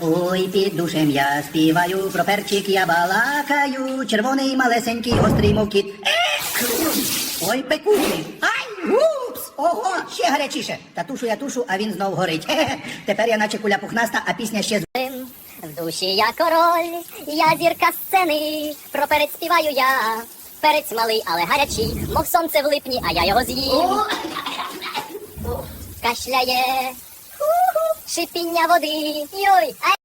ой, під душем я співаю, про перчик я балакаю, червоний малесенький, гострий мов кіт. Ех! Ой, пекучий. Ай, упс! Ого, ще гарячіше. Та тушу я тушу, а він знов горить. Хе-хе. Тепер я наче куля пухнаста, а пісня ще з В душі я король, я зірка сцени, про перець співаю я. Перець малий, але гарячий, мов сонце в липні, а я його з'їм. Кашляє, шипіння води, йой, ай.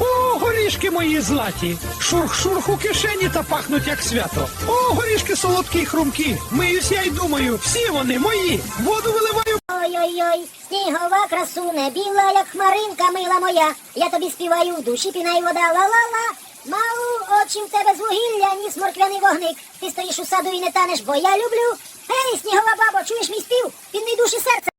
О, горішки мої златі! Шурх-шурх у кишені та пахнуть як свято. О, горішки солодкі й хрумкі. Миюсь я й думаю, всі вони мої. Воду виливаю. Ой-ой-ой, снігова красуне, біла, як хмаринка, мила моя. Я тобі співаю в душі, піна й вода, ла-ла-ла. Мау, очі в тебе з вугілля, ніс морквяний вогник. Ти стоїш у саду і не танеш, бо я люблю. Гей, снігова бабо, чуєш мій спів? Він душі серце.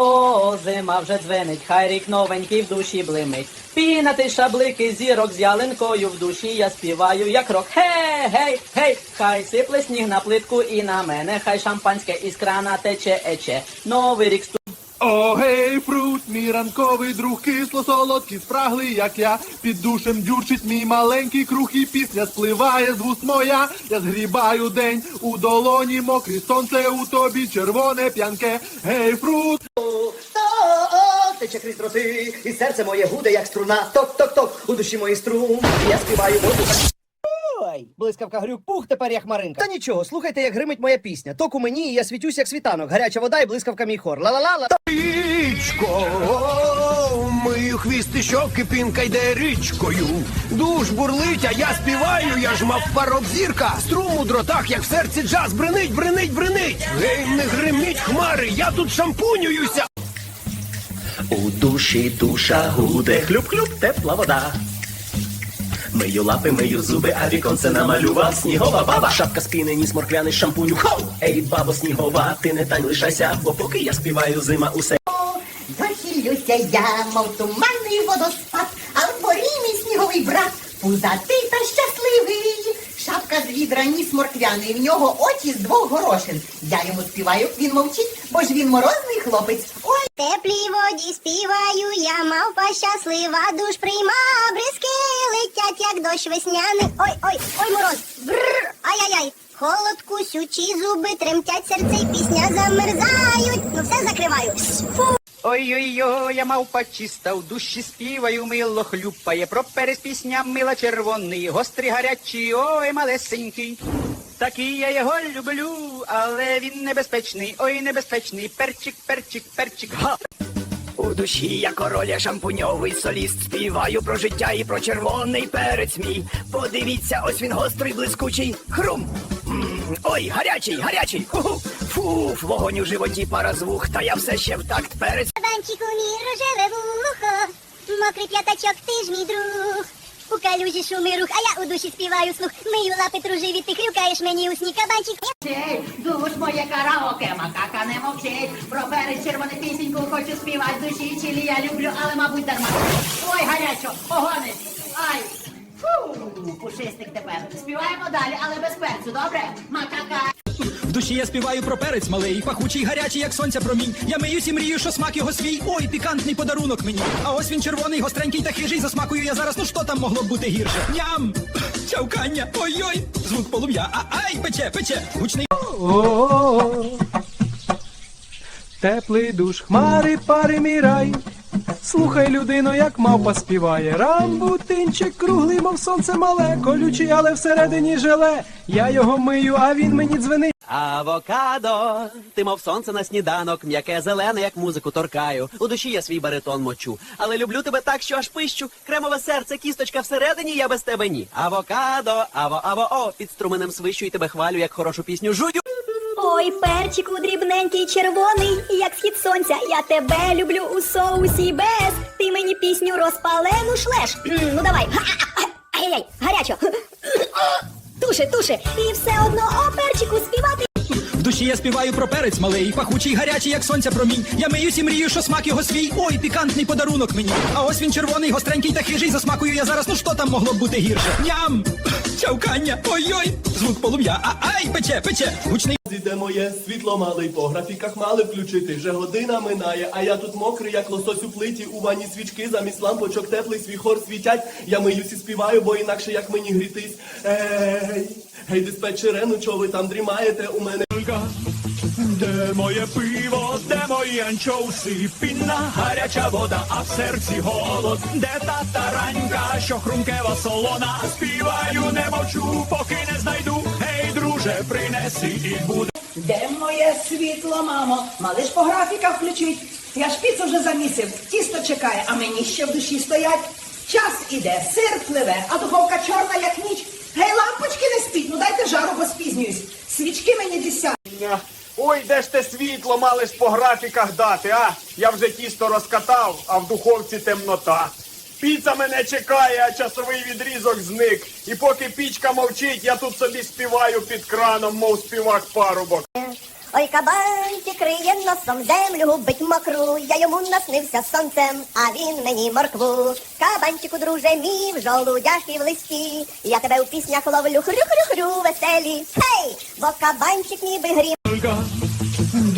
О, зима вже дзвенить, хай рік новенький в душі блимить. Пінати шаблики зірок з ялинкою в душі я співаю, як рок. Гей, гей, гей, хай сипле сніг на плитку і на мене, хай шампанське із крана тече, ече. Новий рік. О, гей, фрут, мій ранковий друг, кисло солодкий, спраглий, як я. Під душем дюрчить мій маленький круг, і пісня спливає з вуст моя. Я згрібаю день у долоні, мокрі сонце у тобі, червоне п'янке. Гей, фрут. Тече крізь троси, і серце моє гуде, як струна. Ток-ток-ток, у душі мої струм. Я співаю воду. Ой, блискавка грюк пух, тепер як хмаринка. Та нічого, слухайте, як гримить моя пісня. Ток у мені, і я світюсь, як світанок. Гаряча вода і блискавка мій хор. Ла-ла-ла-ла. Річко, мию хвісти щоки, пінка йде річкою. Душ бурлить, а я співаю, я ж мав парок зірка. Струм у дротах, як в серці джаз, бренить, бренить, бренить. Гей, не гриміть хмари, я тут шампунююся. У душі душа гуде, хлюп-хлюп, тепла вода. Мию лапи, мию зуби, а віконце намалював снігова баба. Шапка спіни, ніс морквяний шампунь. Хоу! Ей, бабо снігова, ти не тань лишайся, бо поки я співаю зима усе. Захилюся я, мов туманний водоспад, а в дворі мій сніговий брат, пузатий та щасливий. Шапка з відра, ніс морквяний, в нього очі з двох горошин. Я йому співаю, він мовчить, бо ж він морозний хлопець. Ой, Теплій воді співаю, я мавпа щаслива, душ прийма, бризки летять, як дощ весняний. Ой, ой, ой, мороз, бррр, ай-яй-яй. Холод кусючі зуби тремтять, серце й пісня замерзають. Ну все закриваю. Фу. Ой-ой-ой, я мавпа чиста, в душі співаю, мило хлюпає, про перець пісня мила червоний, гострий гарячий, ой, малесенький. Такий я його люблю, але він небезпечний, ой, небезпечний, перчик, перчик, перчик, га. У душі я король, я шампуньовий соліст. Співаю про життя і про червоний перець мій. Подивіться, ось він гострий, блискучий. Хрум. М, Ой, гарячий, гарячий. Ху-ху. Фуф, вогонь у животі, пара звух, та я все ще в такт перець. Банчику мій рожеве вухо, мокрий п'ятачок, ти ж мій друг. У калюжі шуми рух, а я у душі співаю слух. Мию лапи труживі, ти хрюкаєш мені у сні кабанчик. душ моє караоке, макака не мовчить. Про перець червону пісеньку хочу співати душі, чилі я люблю, але мабуть дарма. Ой, гарячо, погонить. Ай. Фу, пушистик тепер. Співаємо далі, але без перцю, добре? Макака. В душі я співаю про перець малий, пахучий, гарячий, як сонця промінь. Я миюсь і мрію, що смак його свій. Ой, пікантний подарунок мені. А ось він червоний, гостренький та хижий, засмакую я зараз. Ну що там могло бути гірше? Ням! Чавкання! Ой-ой! Звук полум'я. А ай, пече, пече! Гучний. Теплий душ, хмари, пари, мій рай. Слухай, людино, як мавпа співає. Рамбутинчик круглий, мов сонце мале, колючий, але всередині желе. Я його мию, а він мені дзвенить. Авокадо, ти мов сонце на сніданок, м'яке зелене, як музику торкаю. У душі я свій баритон мочу. Але люблю тебе так, що аж пищу. Кремове серце, кісточка всередині, я без тебе ні. Авокадо, аво, аво, о, під струменем свищу і тебе хвалю, як хорошу пісню жую. Ой, перчику дрібненький червоний, як схід сонця, я тебе люблю у соусі без. Ти мені пісню розпалену шлеш. Ну давай. Ай-яй, гарячо. Туши, туши. І все одно о перчику співати. Душі я співаю про перець малий, пахучий, гарячий, як сонця промінь. Я миюсь і мрію, що смак його свій. Ой, пікантний подарунок мені. А ось він червоний, гостренький та хижий, засмакую я зараз. Ну що там могло бути гірше? Ням! Чавкання! Ой-ой! Звук полум'я. А ай, пече, пече! Гучний. Де моє світло малий по графіках мали включити, вже година минає, а я тут мокрий, як лосось у плиті, у ванні свічки, замість лампочок теплий свій хор світять. Я миюсь і співаю, бо інакше як мені грітись. Ей, гей, диспетчере, ну чого ви там дрімаєте у мене? Де моє пиво, де мої анчоуси, пінна гаряча вода, а в серці голод, де та таранька, що хрумкева солона, співаю, не мовчу, поки. Друже, принеси і буде. Де моє світло, мамо? Мали ж по графіках включить. Я ж піцу вже замісив, тісто чекає, а мені ще в душі стоять. Час іде, сир пливе, а духовка чорна, як ніч. Гей, лампочки не спіть, ну дайте жару, бо спізнююсь. Свічки мені десять. Ой, де ж те світло мали ж по графіках дати, а? Я вже тісто розкатав, а в духовці темнота. Піца мене чекає, а часовий відрізок зник. І поки пічка мовчить, я тут собі співаю під краном, мов співак парубок. Ой, кабанчик криє носом землю, губить мокру, я йому наснився сонцем, а він мені моркву. Кабанчику, друже, мій в жолудях і в листі, я тебе у піснях ловлю, хрю-хрю-хрю, веселі. Гей, бо кабанчик ніби грім.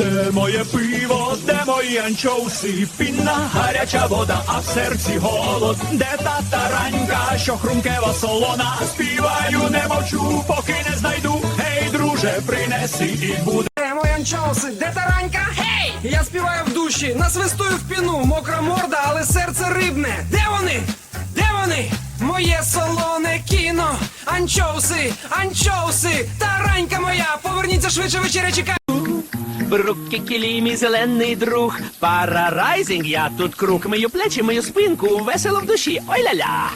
Де моє пиво, де мої анчоуси, пінна гаряча вода, а в серці голод, де та таранька, що хрумкева солона, співаю, не мовчу, поки не знайду. Гей, друже, принеси і буде. Де мої анчоуси? Де таранька? Гей! Я співаю в душі, насвистую в піну, мокра морда, але серце рибне. Де вони? Де вони? Моє солоне кіно. Анчоуси, анчоуси, таранька моя, поверніться швидше вечеря чекає. Бруки кілі, мій зелений друг. Пара райзінг, я тут круг. Мию плечі, мою спинку, весело в душі. Ой ля-ля.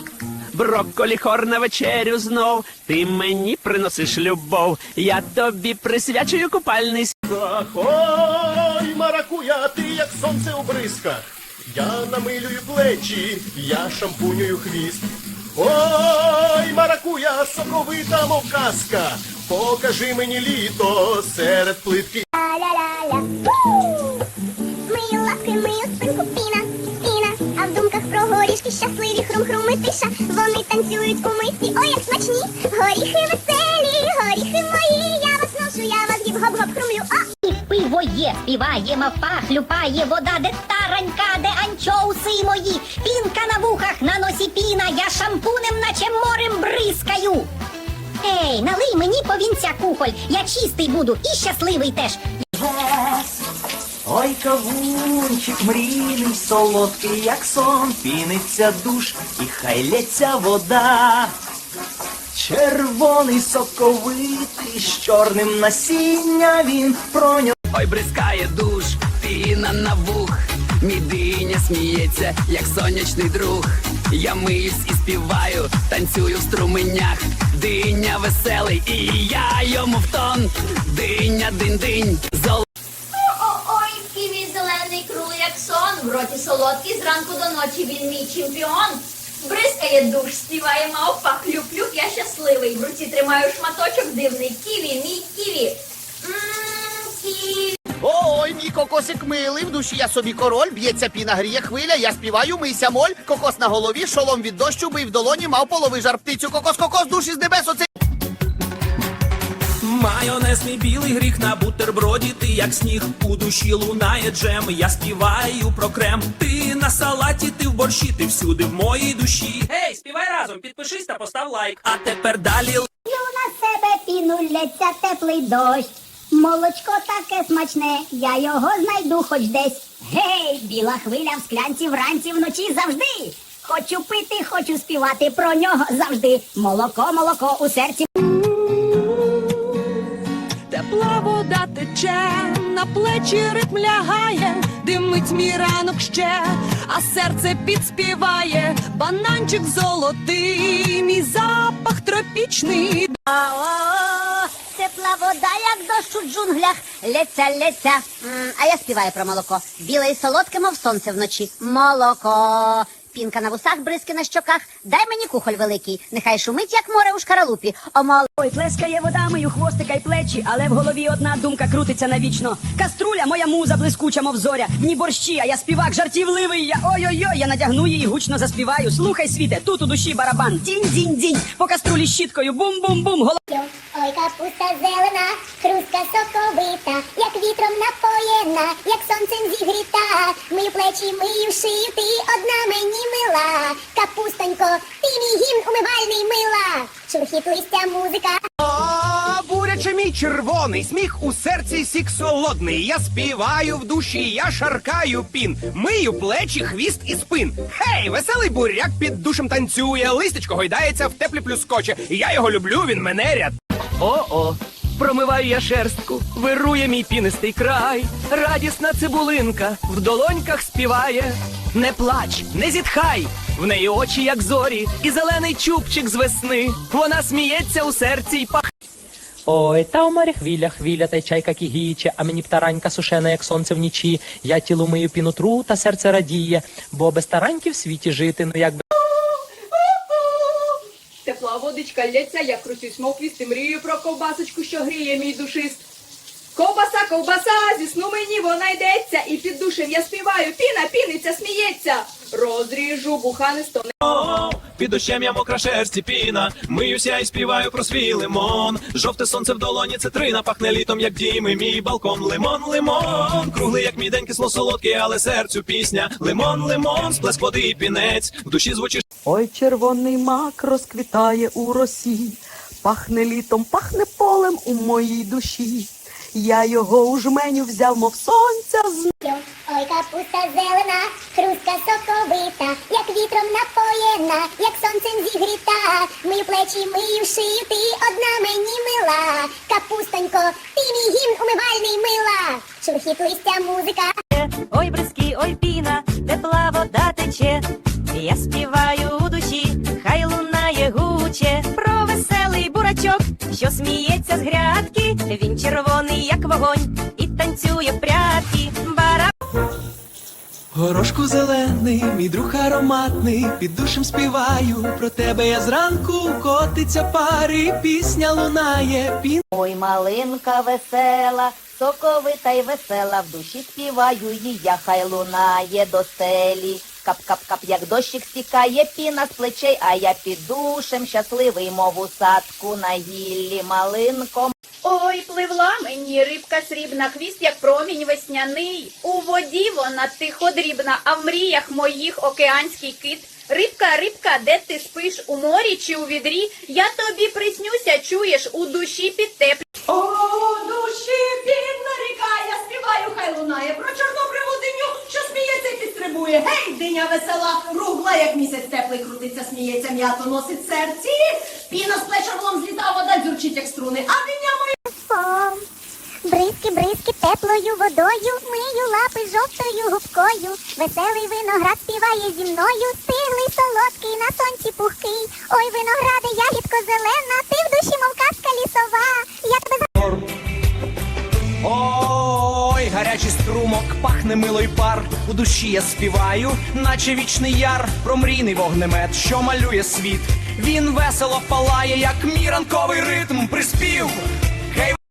Брокколі хор на вечерю знов. Ти мені приносиш любов. Я тобі присвячую купальний Ой, маракуя, ти як сонце у бризках. Я намилюю плечі, я шампунюю хвіст. Ой, маракуя, соковита мов казка. Покажи мені літо серед плитки. Ля-ля-ля. Мию лапки, мию спинку, піна, піна. А в думках про горішки щасливі, хрум-хрум і тиша. Вони танцюють у мисці, ой, як смачні. Горіхи веселі, горіхи мої. Я вас ношу, я вас гіп-гоп-гоп хрумлю. А! І пиво є, співає, мавпа, хлюпає вода, де таранька, де анчоуси мої, пінка на вухах, на носі піна, я шампунем, наче морем бризкаю. Ей, налий мені повінця кухоль, я чистий буду і щасливий теж. Ой, кавунчик мрійний, солодкий, як сон, піниться душ і хай лється вода. Червоний соковитий, з чорним насіння він про. Ой, бризкає душ, піна на вух. Мій диня сміється, як сонячний друг. Я миюсь і співаю, танцюю в струменях. Диня веселий, і я йому в тон. Диня, динь-динь, зол. Ой, ківі зелений крул, як сон, в роті солодкий, зранку до ночі він мій чемпіон. Бризкає душ, співає мавпа, клюк-клюк, я щасливий. В руці тримаю шматочок дивний. Ківі, мій Мій милий, в душі я собі король, б'ється піна, гріє хвиля, я співаю, мийся моль, кокос на голові, шолом від дощу, бий в долоні, мав полови жар птицю, кокос, кокос, душі з небес, оце Майонез мій білий гріх на бутерброді, ти як сніг у душі лунає джем. Я співаю про крем. Ти на салаті, ти в борщі, ти всюди в моїй душі. Гей, співай разом, підпишись та постав лайк. А тепер далі Ю на себе піну лється теплий дощ. Молочко таке смачне, я його знайду хоч десь. Гей, біла хвиля в склянці вранці вночі завжди. Хочу пити, хочу співати про нього завжди. Молоко, молоко у серці. Тепла вода тече, на плечі ритм лягає, димить мій ранок ще, а серце підспіває, бананчик золотий, мій запах тропічний. Вода, як дощ у джунглях, лється, лється. А я співаю про молоко. Біле і солодке, мов сонце вночі. Молоко. Пінка на вусах, бризки на щоках. Дай мені кухоль великий. Нехай шумить, як море у шкаралупі. О, мол... Ой, плескає вода мою хвостика й плечі, але в голові одна думка крутиться навічно. Каструля, моя муза блискуча, мов зоря. Ні борщі, а я співак жартівливий. Я ой-ой-ой, я надягну її, гучно заспіваю. Слухай, світе, тут у душі барабан. Дінь-дінь-дінь. По каструлі щіткою. Бум-бум-бум. Ой, капуста зелена, хрустка соковита, як вітром напоєна, як сонцем зігріта. Мию плечі, мию шию, ти одна мені мила. Капустонько, ти мій гімн умивальний мила. Шурхіт листя музика. А, буряче мій червоний, сміх у серці сік солодний. Я співаю в душі, я шаркаю пін, мию плечі, хвіст і спин. Гей, веселий буряк під душем танцює, листечко гойдається в теплі плюскоче. Я його люблю, він мене ряд. О-о, промиваю я шерстку, вирує мій пінистий край. Радісна цибулинка в долоньках співає. Не плач, не зітхай, в неї очі, як зорі, і зелений чубчик з весни. Вона сміється у серці й пах. Ой, та у морі хвиля, хвиля, та й чайка кігіче, а мені птаранька сушена, як сонце в нічі. Я тілу мию піну тру, та серце радіє, бо без тараньки в світі жити, ну як би. Тепла водичка лється, я крутюсь, мов мрію про ковбасочку, що гріє мій душист. Ковбаса, ковбаса, зі сну мені вона йдеться, і під душем я співаю, піна, піниться, сміється. Розріжу буханисто Під дощем я мокра шерсті піна, миюся і співаю про свій лимон. Жовте сонце в долоні цитрина, пахне літом, як дім і мій балкон. Лимон, лимон, круглий, як мідень, кисло солодкий, але серцю пісня. Лимон, лимон, сплеск води і пінець, в душі звучиш. Ой, червоний мак розквітає у росі, пахне літом, пахне полем у моїй душі. Я його у жменю взяв, мов сонця з Ой, капуста зелена, хрустка соковита, як вітром напоєна, як сонцем зігріта. Мию плечі, мию шию, ти одна мені мила. Капустонько, ти мій гімн умивальний мила. Шурхіт листя музика. Ой, бризки, ой, піна, тепла вода тече. Я співаю у душі, хай лунає гуче про веселий бурачок, що сміється з грядки. Він червоний, як вогонь, і танцює. Бара Горошку зелений, мій друг ароматний, під душем співаю. Про тебе я зранку котиться пари, пісня лунає, пін. Ой, малинка весела, соковита й весела, в душі співаю її, я хай лунає до стелі. Кап-кап-кап, як дощик стікає, піна з плечей, а я під душем щасливий, мов у садку на гіллі малинком. Ой, пливла мені рибка срібна, хвіст, як промінь весняний. У воді вона тихо дрібна, а в мріях моїх океанський кит. Рибка, рибка, де ти спиш? У морі чи у відрі? Я тобі приснюся, чуєш, у душі під теплі. О, душі, бідна ріка, я співаю, хай лунає про чорнобриву диню, що сміється і підстрибує. Гей, диня весела, кругла, як місяць теплий крутиться, сміється, м'ято носить серці. Піна з плеч орлом зліта, вода дзюрчить, як струни, а диня моя. Бризки, бризки теплою водою, мию лапи жовтою губкою. Веселий виноград співає зі мною, стиглий, солодкий, на сонці пухкий. Ой, виногради, ягідко зелена, ти в душі, мов казка лісова. Я тебе Ой, гарячий струмок, пахне мило й пар. У душі я співаю, наче вічний яр, про мрійний вогнемет, що малює світ. Він весело палає, як мій ранковий ритм приспів.